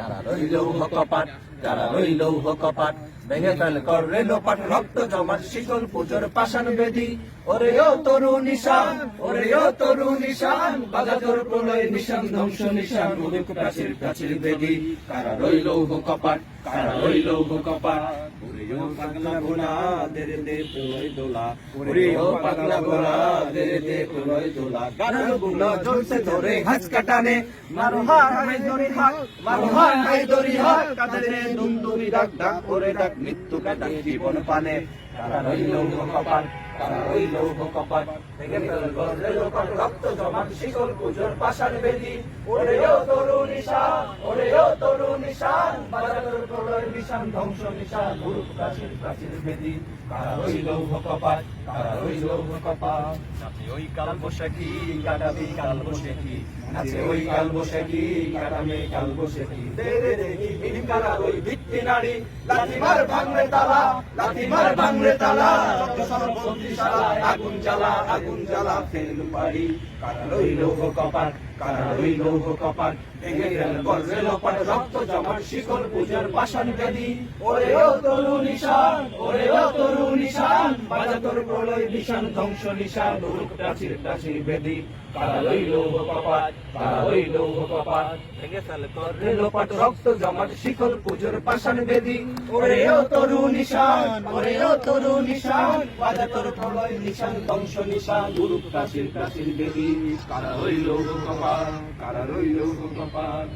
কারা রইল কপাট কারা রইল কপাট ভেঙে ফেল কর রেলো পাট রক্ত জমার শিকল পুজোর পাষাণ বেদি। ওরে ও তরু নিশান ওরে ও তরু নিশান বাজা প্রলয় নিশান, ধ্বংস নিশান মুরুক প্রাচীর প্রাচীর বেদি। কারা রইল কপাট কারা রইল কপাট ও পাগলা গোলা দে দে প্রলয় দোলা। ওরে ও পাগলা গোলা দে দে প্রলয় দোলা। গানেরগুলো জ্বলছে ধরে হাত কাটানে। মারো হাত হাই দড়ি হাত মারো হাত হাই দড়ি হাত কাঁধে দুমদুমি ডাক ডাক করে ডাক মৃত্যু কাটাক জীবন পানে। রইল রইল রক্ত জমাট শিকল পুজোর পাশার বেদি। ওরে ও তরু নিশান ওরে ও তরু নিশান বাজার প্রলয় নিশান, ধ্বংস নিশান গুরু প্রাচীর প্রাচীর বেদি কারা রইল কপাট কারা রইল কপাট নাচে ওই কাল বসেকি কাটাবি কাল বসেকি নাচে ওই কাল বসেকি কাটাবে কাল বসেকি দে রে রে ইনি কারা ওই ভিত্তি নারী। লাঠি মার ভাঙরে তালা লাঠি মার ভাঙরে তালা। যত সর্ববন্দি শালা আগুন জ্বালা আগুন জ্বালা, ফেল পারি কারা রইল কপাট কারা রইল কপাট ভেঙে গেল গর্জে লোপাট, রক্ত জমাট, শিকল পূজার পাষাণ ওরে তরু নিশান, ওরে তরু নিশান বাজা তোর প্রলয় নিশান, ধ্বংস নিশান প্রাচীর বেদি। ভেঙে লোপাট, রক্ত জমাট শিকল পূজার পাষাণ বেদি। ওরে তরু নিশান, ওরে তরু নিশান বাজা তোর প্রলয় নিশান, ধ্বংস নিশান উরুক প্রাচীর প্রাচীর বেদি। কারা রইল কপাট কারা রইল কপাট।